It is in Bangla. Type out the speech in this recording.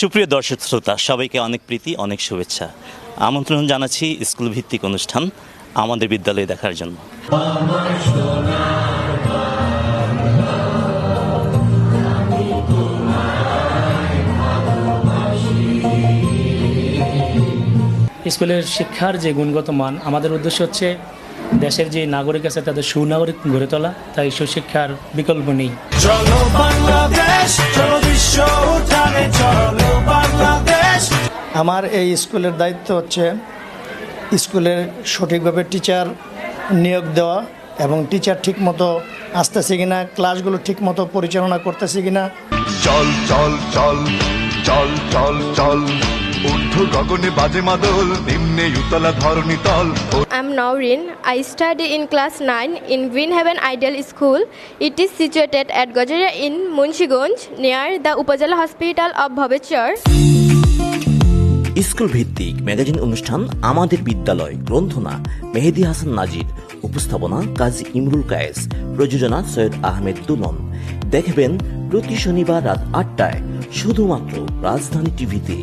সুপ্রিয় দর্শক শ্রোতা সবাইকে অনেক প্রীতি অনেক শুভেচ্ছা। আমন্ত্রণ জানাচ্ছি স্কুল ভিত্তিক অনুষ্ঠান আমাদের বিদ্যালয়ে দেখার জন্য। স্কুলের শিক্ষার যে গুণগত মান আমাদের উদ্দেশ্য হচ্ছে দেশের যে নাগরিক আছে তাদের সুনাগরিক গড়ে তোলা তাই সুশিক্ষার বিকল্প নেই। আমার এই স্কুলের দায়িত্ব হচ্ছে স্কুলের সঠিকভাবে টিচার নিয়োগ দেওয়া এবং টিচার ঠিকমতো আসতেছে কিনা ক্লাসগুলো ঠিকমতো পরিচালনা করতেছে কিনা চল চল চল চল চল চল ঊর্ধ্ব গগনে বাজে মাদল নিম্নে উতলা ধরণী তল I'm Naurin. I study in class 9 in Greenhaven Ideal School. It is situated at Gojaria in Munshiganj near the Upazala Hospital of Bhavechar. School ভিত্তিক ম্যাগাজিন অনুষ্ঠান আমাদের বিদ্যালয়, গ্রন্থনা, মেহেদি হাসান নাজির, উপস্থাপনা কাজী ইমরুল কায়েস, প্রযোজনা সৈয়দ আহমেদ দুলন দেখবেন প্রতি শনিবার রাত আটটায় শুধুমাত্র রাজধানী টিভিতে।